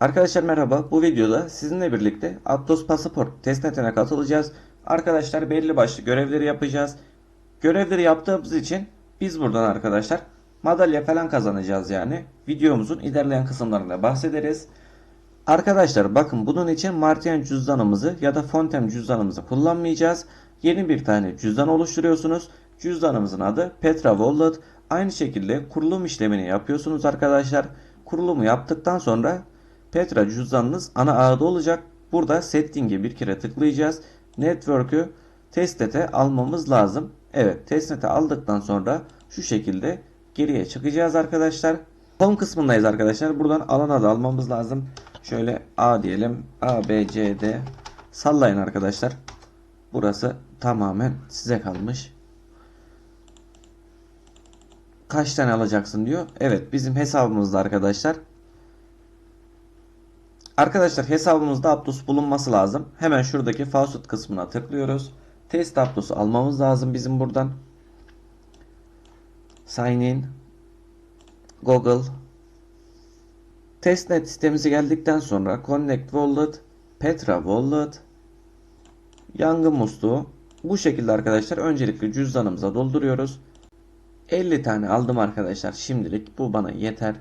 Arkadaşlar merhaba. Bu videoda sizinle birlikte Aptos Pasaport testnetine katılacağız. Arkadaşlar belli başlı görevleri yapacağız. Görevleri yaptığımız için biz buradan arkadaşlar madalya falan kazanacağız yani. Videomuzun ilerleyen kısımlarında bahsederiz. Arkadaşlar bakın bunun için Martian cüzdanımızı ya da Fontem cüzdanımızı kullanmayacağız. Yeni bir tane cüzdan oluşturuyorsunuz. Cüzdanımızın adı Petra Wallet. Aynı şekilde kurulum işlemini yapıyorsunuz arkadaşlar. Kurulumu yaptıktan sonra Petra cüzdanınız ana ağda olacak. Burada setting'e bir kere tıklayacağız. Network'ü testnet'e almamız lazım. Evet testnet'e aldıktan sonra şu şekilde geriye çıkacağız arkadaşlar. Home kısmındayız arkadaşlar. Buradan alana da almamız lazım. Şöyle A diyelim. A, B, C, D. Sallayın arkadaşlar. Burası tamamen size kalmış. Kaç tane alacaksın diyor. Evet bizim hesabımızda arkadaşlar. Arkadaşlar hesabımızda Aptos bulunması lazım. Hemen şuradaki faucet kısmına tıklıyoruz. Test Aptos'u almamız lazım bizim buradan. Sign in. Google. Testnet sitemize geldikten sonra Connect Wallet, Petra Wallet, yangın musluğu. Bu şekilde arkadaşlar öncelikle cüzdanımıza dolduruyoruz. 50 tane aldım arkadaşlar şimdilik. Bu bana yeter.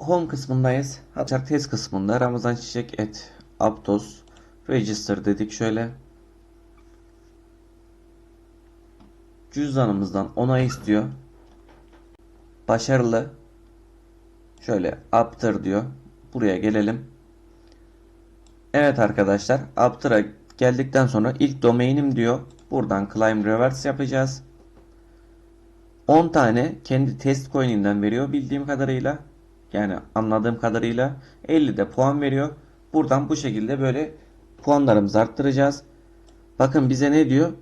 Home kısmındayız. Hatta test kısmında Ramazan Çiçek et Aptos Register dedik şöyle. Cüzdanımızdan onay istiyor. Başarılı. Şöyle Aptır diyor. Buraya gelelim. Evet arkadaşlar. Aptır'a geldikten sonra ilk domainim diyor. Buradan climb reverse yapacağız. 10 tane kendi test coin'inden veriyor bildiğim kadarıyla. Yani anladığım kadarıyla 50 de puan veriyor. Buradan bu şekilde böyle puanlarımızı arttıracağız. Bakın bize ne diyor?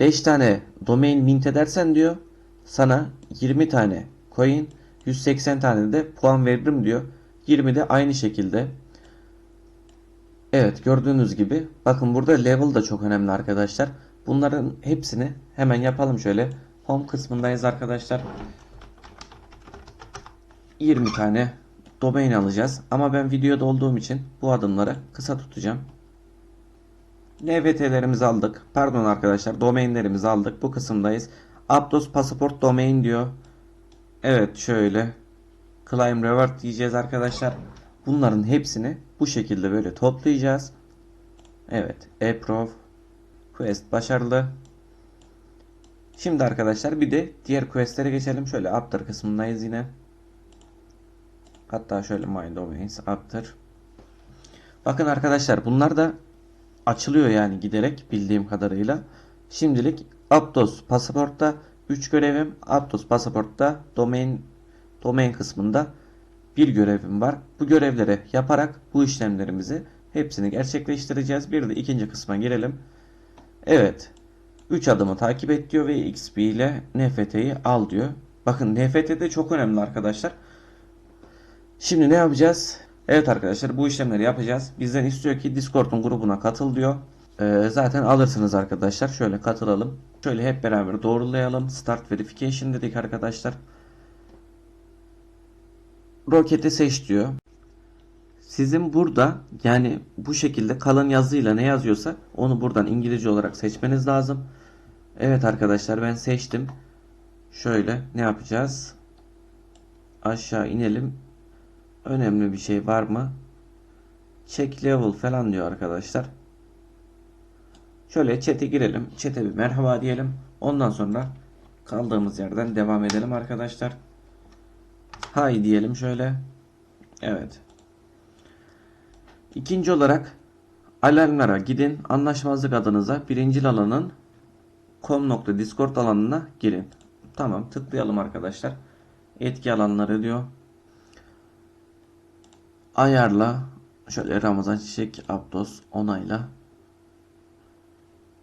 5 tane domain mint edersen diyor sana 20 tane coin 180 tane de puan veririm diyor. 20 de aynı şekilde. Evet gördüğünüz gibi bakın burada level da çok önemli arkadaşlar. Bunların hepsini hemen yapalım şöyle. Home kısmındayız arkadaşlar. 20 tane domain alacağız. Ama ben videoda olduğum için bu adımları kısa tutacağım. NFT'lerimizi aldık. Pardon arkadaşlar domainlerimizi aldık. Bu kısımdayız. Aptos pasaport domain diyor. Evet şöyle. Climb reward diyeceğiz arkadaşlar. Bunların hepsini bu şekilde böyle toplayacağız. Evet. Approve. Quest başarılı. Şimdi arkadaşlar bir de diğer questlere geçelim. Şöyle After kısmındayız yine. Hatta şöyle My Domains After. Bakın arkadaşlar bunlar da açılıyor yani giderek bildiğim kadarıyla. Şimdilik Aptos pasaportta 3 görevim. Aptos pasaportta domain domain kısmında bir görevim var. Bu görevleri yaparak bu işlemlerimizi hepsini gerçekleştireceğiz. Bir de ikinci kısma girelim. Evet. 3 adımı takip et diyor ve XP ile NFT'yi al diyor. Bakın NFT de çok önemli arkadaşlar. Şimdi ne yapacağız? Evet arkadaşlar bu işlemleri yapacağız. Bizden istiyor ki Discord'un grubuna katıl diyor. Ee, zaten alırsınız arkadaşlar. Şöyle katılalım. Şöyle hep beraber doğrulayalım. Start verification dedik arkadaşlar. Roketi seç diyor. Sizin burada yani bu şekilde kalın yazıyla ne yazıyorsa onu buradan İngilizce olarak seçmeniz lazım. Evet arkadaşlar ben seçtim. Şöyle ne yapacağız? Aşağı inelim. Önemli bir şey var mı? Check level falan diyor arkadaşlar. Şöyle chat'e girelim. Chat'e bir merhaba diyelim. Ondan sonra kaldığımız yerden devam edelim arkadaşlar. Hay diyelim şöyle. Evet. İkinci olarak alarmlara gidin. Anlaşmazlık adınıza birinci alanın com.discord alanına girin. Tamam tıklayalım arkadaşlar. Etki alanları diyor. Ayarla. Şöyle Ramazan Çiçek Aptos onayla.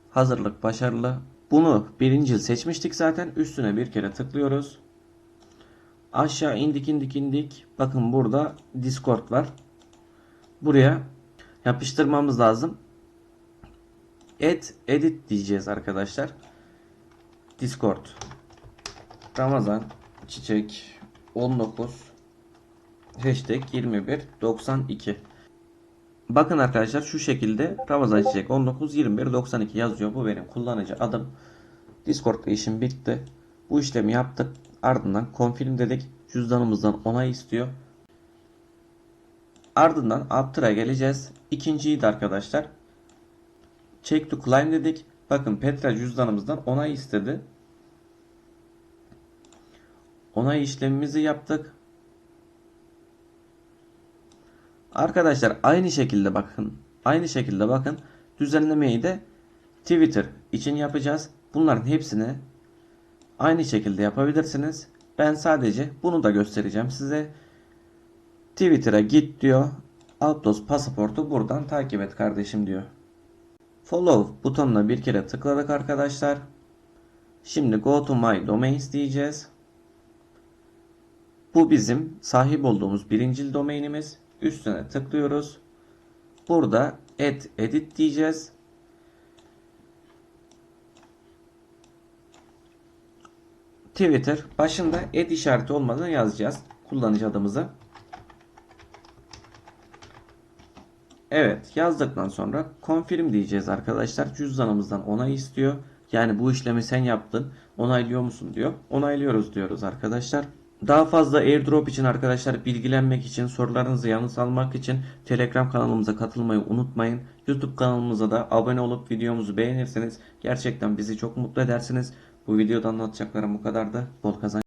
Hazırlık başarılı. Bunu birincil seçmiştik zaten. Üstüne bir kere tıklıyoruz. Aşağı indik indik indik. Bakın burada Discord var. Buraya yapıştırmamız lazım. Et edit diyeceğiz arkadaşlar. Discord. Ramazan Çiçek 19 hashtag 21 92 Bakın arkadaşlar şu şekilde Ramazan Çiçek 19 21 92 yazıyor. Bu benim kullanıcı adım. Discord'da işim bitti. Bu işlemi yaptık. Ardından confirm dedik. Cüzdanımızdan onay istiyor. Ardından After'a geleceğiz. İkinciyi de arkadaşlar Check to claim dedik. Bakın Petra cüzdanımızdan onay istedi. Onay işlemimizi yaptık. Arkadaşlar aynı şekilde bakın. Aynı şekilde bakın. Düzenlemeyi de Twitter için yapacağız. Bunların hepsini aynı şekilde yapabilirsiniz. Ben sadece bunu da göstereceğim size. Twitter'a git diyor. Outdoors pasaportu buradan takip et kardeşim diyor. Follow butonuna bir kere tıkladık arkadaşlar. Şimdi go to my domains diyeceğiz. Bu bizim sahip olduğumuz birincil domainimiz. Üstüne tıklıyoruz. Burada add edit diyeceğiz. Twitter başında add işareti olmadan yazacağız kullanıcı adımızı. Evet yazdıktan sonra confirm diyeceğiz arkadaşlar. Cüzdanımızdan onay istiyor. Yani bu işlemi sen yaptın. Onaylıyor musun diyor. Onaylıyoruz diyoruz arkadaşlar. Daha fazla airdrop için arkadaşlar bilgilenmek için sorularınızı yanıt almak için Telegram kanalımıza katılmayı unutmayın. YouTube kanalımıza da abone olup videomuzu beğenirseniz gerçekten bizi çok mutlu edersiniz. Bu videoda anlatacaklarım bu kadardı. Bol kazanç.